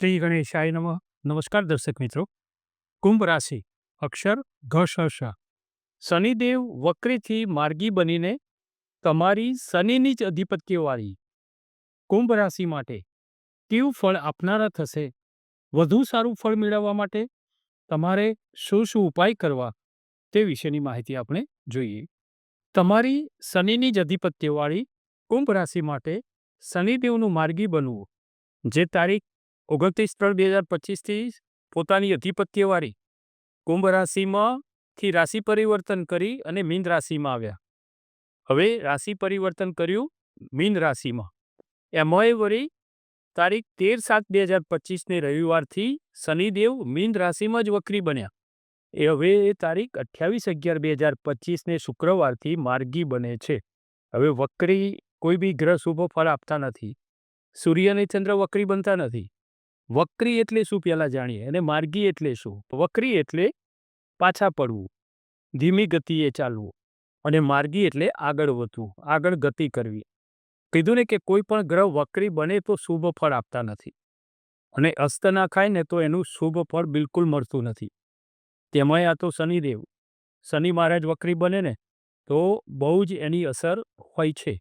શ્રી ગણેશાય નમઃ. નમસ્કાર દર્શક મિત્રો. કુંભ રાશિ. અક્ષર ઘ શનિદેવ વક્રીથી માર્ગી બનીને તમારી શનિની જ અધિપત્યવાળી. કુંભ રાશિ માટે કેવું ફળ આપનારા થશે? વધુ સારું ફળ મેળવવા માટે તમારે શું શું ઉપાય કરવા? તે વિશેની માહિતી આપણે જોઈએ. તમારી શનિની જ અધિપત્યવાળી કુંભ રાશિ માટે શનિદેવનું માર્ગી બનવું. જે તારીખ ઓગણત્રીસ ત્રણ બે હજાર પચીસથી પોતાની અધિપત્યવાળી કુંભ રાશિમાંથી રાશિ પરિવર્તન કરી અને મીન રાશિમાં આવ્યા. હવે રાશિ પરિવર્તન કર્યું મીન રાશિમાં. એમાંય વળી તારીખ તેર સાત બે હજાર પચીસને રવિવારથી શનિદેવ મીન રાશિમાં જ વક્રી બન્યા. એ હવે એ તારીખ અઠ્યાવીસ અગિયાર બે હજાર પચીસને શુક્રવારથી માર્ગી બને છે. હવે વક્રી કોઈ બી ગ્રહ શુભ ફળ આપતા નથી. સૂર્ય અને ચંદ્ર વક્રી બનતા નથી. વક્રી એટલે શું પહેલાં જાણીએ? અને માર્ગી એટલે શું? વક્રી એટલે પાછા પડવું, ધીમી ગતિએ ચાલવું અને માર્ગી એટલે આગળ વધવું, આગળ ગતિ કરવી. કીધું ને કે કોઈ પણ ગ્રહ વક્રી બને તો શુભ ફળ આપતા નથી અને અસ્ત ના ખાય ને તો એનું શુભ ફળ બિલકુલ મળતું નથી. તેમાંય આ તો શનિદેવ. શનિ મહારાજ વક્રી બને ને તો બહુ જ એની અસર હોય છે.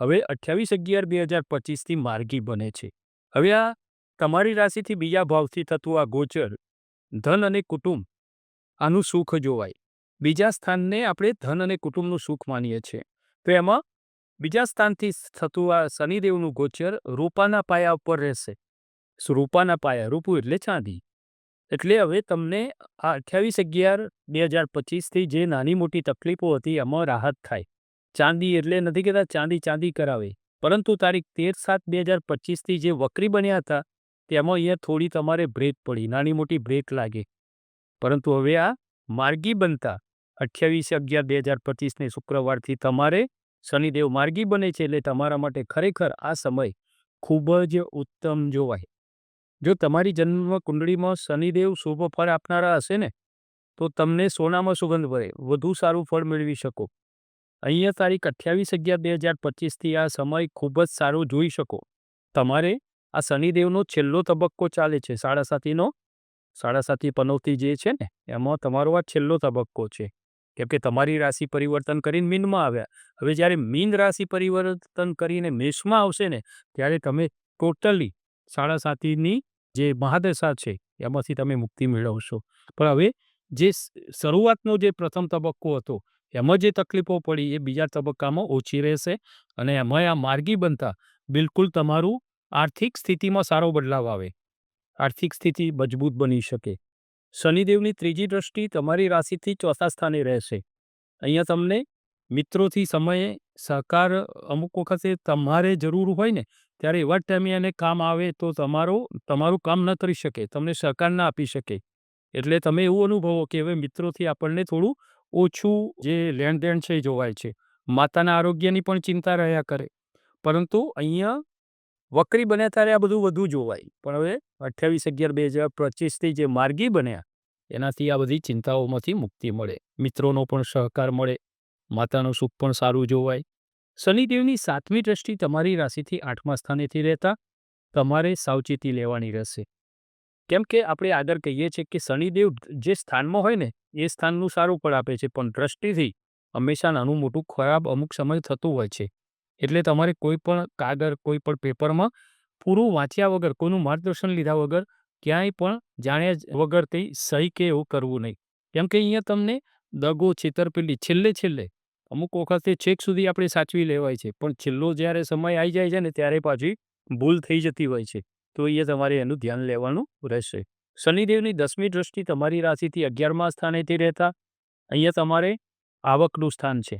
હવે અઠ્યાવીસ અગિયાર બે હજાર પચીસથી માર્ગી બને છે. હવે આ તમારી રાશિથી બીજા ભાવથી થતું આ ગોચર, ધન અને કુટુંબ, આનું સુખ જોવાય. બીજા સ્થાનને આપણે ધન અને કુટુંબનું સુખ માનીએ છીએ. તો એમાં બીજા સ્થાનથી થતું આ શનિદેવનું ગોચર રૂપાના પાયા ઉપર રહેશે. રૂપાના પાયા, રૂપું એટલે ચાંદી. એટલે હવે તમને આ અઠ્યાવીસ અગિયાર બે હજાર પચીસથી જે નાની મોટી તકલીફો હતી એમાં રાહત થાય. ચાંદી એટલે નથી કહેતા ચાંદી ચાંદી કરાવે. પરંતુ તારીખ તેર સાત બે હજાર પચીસથી જે વક્રી બન્યા હતા તેમાં અહીંયા થોડી તમારે બ્રેક પડી, નાની મોટી બ્રેક લાગે. પરંતુ હવે આ માર્ગી બનતા. અઠ્યાવીસ અગિયાર બે હજાર પચીસને શુક્રવારથી તમારે શનિદેવ માર્ગી બને છે એટલે તમારા માટે ખરેખર આ સમય ખૂબ જ ઉત્તમ જોવાય. જો તમારી જન્મ કુંડળીમાં શનિદેવ શુભ ફળ આપનારા હશે ને, તો તમને સોનામાં સુગંધ ભરે, વધુ સારું ફળ મેળવી શકો. અહીંયા તારીખ અઠ્યાવીસ અગિયાર બે હજાર પચીસથી આ સમય ખૂબ જ સારો જોઈ શકો. તમારે આ શનિદેવનો છેલ્લો તબક્કો ચાલે છે. સાડા સાતીનો, સાડા સાતી પનોતી જે છે ને, એમાં તમારો આ છેલ્લો તબક્કો છે. કેમ કે તમારી રાશિ પરિવર્તન કરીને મીનમાં આવ્યા. હવે જ્યારે મીન રાશિ પરિવર્તન કરીને મેષમાં આવશે ને, ત્યારે તમે ટોટલી સાડા સાતીની જે મહાદશા છે, એમાંથી તમે મુક્તિ મેળવશો. પણ હવે જે શરૂઆતનો જે પ્રથમ તબક્કો હતો, એમાં જે તકલીફો પડી એ બીજા તબક્કામાં ઓછી રહેશે અને એમાં આ માર્ગી બનતા બિલકુલ તમારું આર્થિક સ્થિતિમાં સારો બદલાવ આવે. આર્થિક સ્થિતિ મજબૂત બની શકે. શનિદેવની ત્રીજી દ્રષ્ટિ તમારી રાશિથી ચોથા સ્થાને રહેશે. અહીંયા તમને મિત્રોથી સમયે સહકાર અમુક વખતે તમારે જરૂર હોય ને, ત્યારે એવા ટાઈમે એને કામ આવે તો તમારો, તમારું કામ ન કરી શકે, તમને સહકાર ના આપી શકે. એટલે તમે એવું અનુભવો કે હવે મિત્રોથી આપણને થોડું ઓછું જે લેણ દેણ છે એ જોવાય છે. માતાના આરોગ્યની પણ ચિંતા રહ્યા કરે. પરંતુ અહીંયા વક્રી બન્યા ત્યારે આ બધું વધુ જોવાય. પણ હવે અઠ્યાવીસ અગિયાર બે હજાર પચીસથી જે માર્ગી બન્યા, એનાથી આ બધી ચિંતાઓમાંથી મુક્તિ મળે. મિત્રોનો પણ સહકાર મળે. માતાનું સુખ પણ સારું જોવાય. શનિદેવની સાતમી દ્રષ્ટિ તમારી રાશિથી આઠમા સ્થાનેથી રહેતા, તમારે સાવચેતી લેવાની રહેશે. કેમ કે આપણે આગળ કહીએ છીએ કે શનિદેવ જે સ્થાનમાં હોય ને, એ સ્થાનનું સારું પણ આપે છે, પણ દ્રષ્ટિથી હંમેશા નાનું મોટું ખરાબ અમુક સમય થતું હોય છે. એટલે તમારે કોઈ પણ કાગળ, કોઈ પણ પેપરમાં પૂરું વાંચ્યા વગર, કોઈનું માર્ગદર્શન લીધા વગર ક્યાંય પણ જાણ્યા વગર તે સહી કે એવું કરવું નહીં. કેમ કે અહીંયા તમને દગો, છેતરપિંડી, છેલ્લે છેલ્લે અમુક વખતે છેક સુધી આપણે સાચવી લેવાય છે, પણ છેલ્લો જ્યારે સમય આવી જાય છે ને ત્યારે પાછી ભૂલ થઈ જતી હોય છે. તો એ તમારે એનું ધ્યાન લેવાનું રહેશે. શનિદેવની દસમી દ્રષ્ટિ તમારી રાશિથી અગિયારમા સ્થાનેથી રહેતા. અહીંયા તમારે આવકનું સ્થાન છે.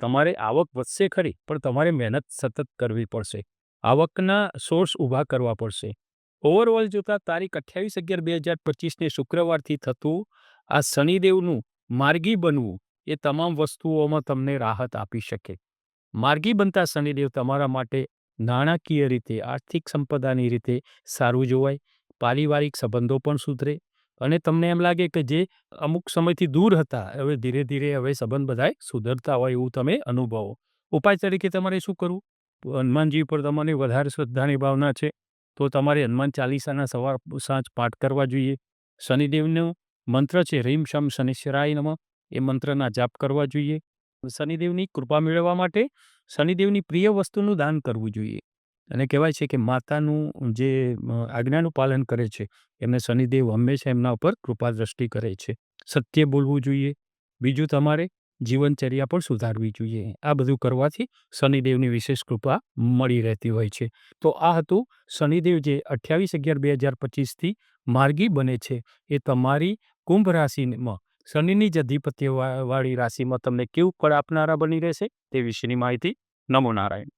તમારે આવક વધશે ખરી, પણ તમારે મહેનત સતત કરવી પડશે. આવકના સોર્સ ઊભા કરવા પડશે. ઓવરઓલ જોતાં તારીખ અઠ્યાવીસ અગિયાર બે હજાર પચીસને શુક્રવારથી થતું આ શનિદેવનું માર્ગી બનવું એ તમામ વસ્તુઓમાં તમને રાહત આપી શકે. માર્ગી બનતા શનિદેવ તમારા માટે નાણાકીય રીતે, આર્થિક સંપદાની રીતે સારું જોવાય, પારિવારિક સંબંધો પણ સુધરે અને તમને એમ લાગે કે જે અમુક સમયથી દૂર હતા, હવે ધીરે ધીરે હવે સંબંધ બધાય સુધરતા હોય એવું તમે અનુભવો. ઉપાય તરીકે તમારે શું કરવું? હનુમાનજી પર તમને વધારે શ્રદ્ધાની ભાવના છે, તો તમારે હનુમાન ચાલીસાના સવાર સાંજ પાઠ કરવા જોઈએ. શનિદેવનો મંત્ર છે, રીમ શમ શનિશ્વરાય નમઃ એ મંત્રના જાપ કરવા જોઈએ. શનિદેવની કૃપા મેળવવા માટે શનિદેવની પ્રિય વસ્તુનું દાન કરવું જોઈએ. અને કહેવાય છે કે માતાનું જે આજ્ઞાનું પાલન કરે છે, એમને શનિદેવ હંમેશા એમના ઉપર કૃપા દ્રષ્ટિ કરે છે. સત્ય બોલવું જોઈએ. બીજું તમારે જીવનચર્યા પણ સુધારવી જોઈએ. આ બધું કરવાથી શનિદેવની વિશેષ કૃપા મળી રહેતી હોય છે. તો આ હતું શનિદેવ જે અઠ્યાવીસ અગિયાર બે હજાર પચીસથી માર્ગી બને છે. એ તમારી કુંભ રાશિમાં, શનિની જ અધિપત્યવાળી રાશિમાં તમને કેવું ફળ આપનારા બની રહેશે તે વિશેની માહિતી નમો નારાયણ.